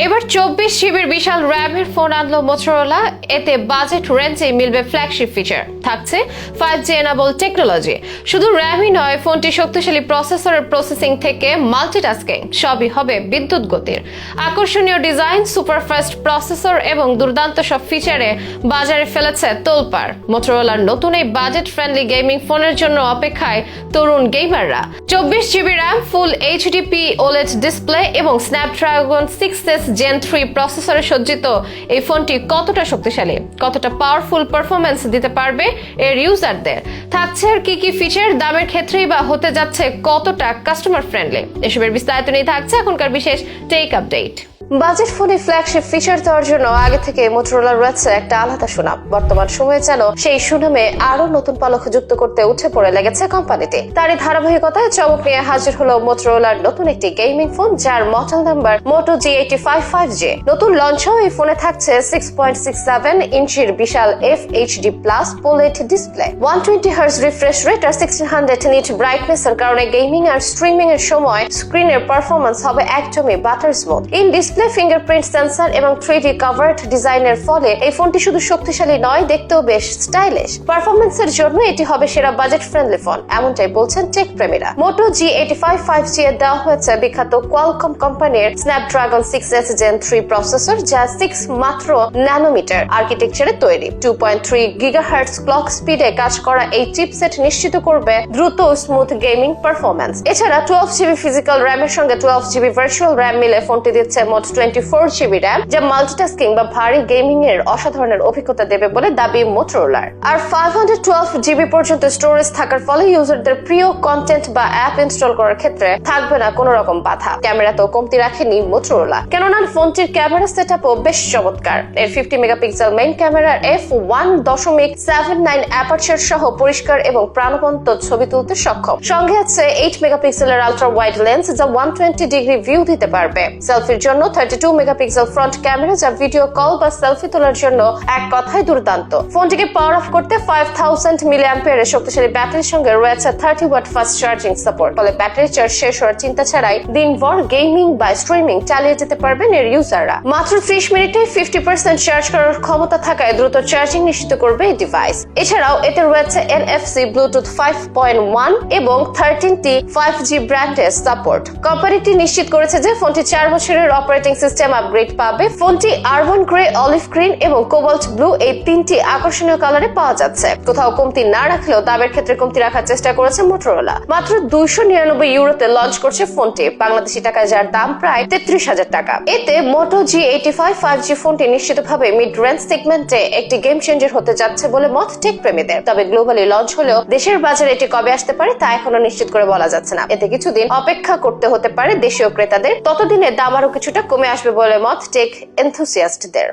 এবার চব্বিশ জিবির বিশাল র্যামের ফোন আনলো মোটরোলা। এতে বাজেট রেঞ্জে মিলবে ফ্ল্যাগশিপ ফিচার থাকছে ফাইভ জি এনাবল টেকনোলজি শুধু র্যামই নয়, ফোনটি শক্তিশালী প্রসেসরের প্রসেসিং থেকে মাল্টিটাস্কিং সবই হবে বিদ্যুৎ গতির। আকর্ষণীয় ডিজাইন সুপারফাস্ট প্রসেসর এবং দুর্দান্ত সব ফিচারে বাজারে ফেলেছে তোলপার মোটরোলার নতুন এই বাজেট ফ্রেন্ডলি গেমিং ফোনের জন্য অপেক্ষায় তরুণ গেমাররা চব্বিশ GB RAM full HDP OLED display এবং Snapdragon six S gen three প্রসেসরে সজ্জিত এই ফোনটি কতটা শক্তিশালী, কতটা পাওয়ারফুল পারফরমেন্স দিতে পারবে এর ইউজারদের থাকছে আর কি কি ফিচার দামের ক্ষেত্রেই বা হতে যাচ্ছে কতটা কাস্টমার ফ্রেন্ডলি এসবের বিস্তারিত নিয়ে থাকছে এখনকার বিশেষ টেক আপডেট বাজেট ফোনে ফ্ল্যাগশিপ ফিচার দেওয়ার জন্য আগে থেকে মোটরোলার রয়েছে একটা আলাদা সুনাম। বর্তমান সময়ে যেন সেই সুনামে আরও নতুন পালক যুক্ত করতে উঠে পড়ে লেগেছে কোম্পানিটি। তারই ধারাবাহিকতায় চমক নিয়ে হাজির হলো মোটরোলার নতুন একটি গেমিং ফোন যার model number Moto G eighty five five G নতুন লঞ্চ এই ফোনে থাকছে সিক্স পয়েন্ট সিক্স সেভেন ইঞ্চির বিশাল F HD plus pOLED display one twenty hertz refresh rate আর সিক্সটিন হান্ড্রেড নিট ব্রাইটনেস এর কারণে গেমিং আর স্ট্রিমিং এর সময় স্ক্রিনের পারফরমেন্স হবে একদমই butter smooth in display fingerprint sensor এবং থ্রি ডি কাভার্ড ডিজাইনের ফলে এই ফোনটি শুধু শক্তিশালী নয়, দেখতেও বেশ স্টাইলিশ পারফরমেন্সের জন্য এটি হবে সেরা বাজেট ফ্রেন্ডলি ফোন এমনটাই বলছেন tech প্রেমীরা। Moto G eighty five five G এর দেওয়া হয়েছে বিখ্যাত কোয়ালকম কোম্পানির Snapdragon six S gen three processor যা সিক্স মাত্র ন্যানোমিটার আর্কিটেকচারে তৈরি। Two point three gigahertz clock স্পিডে কাজ করা এই চিপসেট নিশ্চিত করবে দ্রুত স্মুথ গেমিং পারফরমেন্স এছাড়া টুয়েলভ জিবি ফিজিক্যাল র্যামের সঙ্গে টুয়েলভ জিবি ভার্চুয়াল র্যাম মিলে ফোনটি দিচ্ছে মোট টোয়েন্টি ফোর যা মাল্টিটাস্কিং বা ভারী গেমিং এর অসাধারণের অভিজ্ঞতা দেবে বলে দাবি মোটরোলার আর ফাইভ হান্ড্রেড টুয়েলভ জিবি পর্যন্ত স্টোরেজ থাকার ফলে ইউজারদের প্রিয় কন্টেন্ট বা অ্যাপ ইনস্টল করার ক্ষেত্রে থাকবে না কোনো রকম বাধা। কমতি রাখেনি মোটরোলা কেননা ফোনটির ক্যামেরা সেট বেশ চমৎকার। এর ফিফটি মেগাপিক্সেল মেইন ক্যামেরার এফ ওয়ান দশমিক সেভেন নাইন অ্যাপারচার সহ পরিষ্কার এবং প্রাণবন্ত ছবি তুলতে সক্ষম। সঙ্গে আছে এইট মেগাপিক্সেলের আলট্রা ওয়াইড লেন্স যা ওয়ান টোয়েন্টি ডিগ্রি ভিউ দিতে পারবে। সেলফির জন্য thirty two megapixel front camera যা ভিডিও কল বা সেলফি তোলার জন্য এক কথায় দুর্দান্ত। ফোনটিকে পাওয়ার অফ করতে ফাইভ থাউজেন্ড মিলি অ্যাম্পিয়ারের শক্তিশালী ব্যাটারির সঙ্গে রয়েছে thirty watt fast charging support ফলে ব্যাটারি চার্জ শেষ হওয়ার চিন্তা ছাড়াই দিনভর গেমিং বা স্ট্রিমিং চালিয়ে যেতে পারবেন এর ইউজাররা মাত্র ত্রিশ মিনিটে ফিফটি পার্সেন্ট চার্জ করার ক্ষমতা থাকায় দ্রুত চার্জিং নিশ্চিত করবে এই ডিভাইস এছাড়াও এতে রয়েছে NFC Bluetooth five point one এবং থার্টিনটি ফাইভ জি ব্র্যান্ডের সাপোর্ট কোম্পানিটি নিশ্চিত করেছে যে ফোনটি চার বছরের অপারেটিং সিস্টেম আপগ্রেড পাবে। ফোনটি আরবন গ্রে, অলিভ গ্রিন এবং কোবাল্ট ব্লু এই তিনটি আকর্ষণীয় কালারে পাওয়া যাচ্ছে। কোথাও কমতি না রাখলেও দামের ক্ষেত্রে কমতি রাখার চেষ্টা করেছে মোটরোলা মাত্র দুইশো নিরানব্বই ইউরোতে লঞ্চ করছে ফোনটি। বাংলাদেশি টাকায় যার দাম প্রায় তেত্রিশ হাজার টাকা। এতে মোটো জি এইটি ফাইভ ফাইভ জি ফোনটি নিশ্চিতভাবে মিড রেঞ্জ সেগমেন্টে একটি গেম চেঞ্জার হতে যাচ্ছে বলে মত টেক প্রেমীদের। তবে গ্লোবালি লঞ্চ হলেও দেশের বাজারে এটি কবে আসতে পারে তা এখনও নিশ্চিত করে বলা যাচ্ছে না। এতে কিছুদিন অপেক্ষা করতে হতে পারে দেশীয় ক্রেতাদের। ততদিনে দাম আরও কিছুটা কমে আসবে বলে মত টেক এনথুসিয়াস্টদের।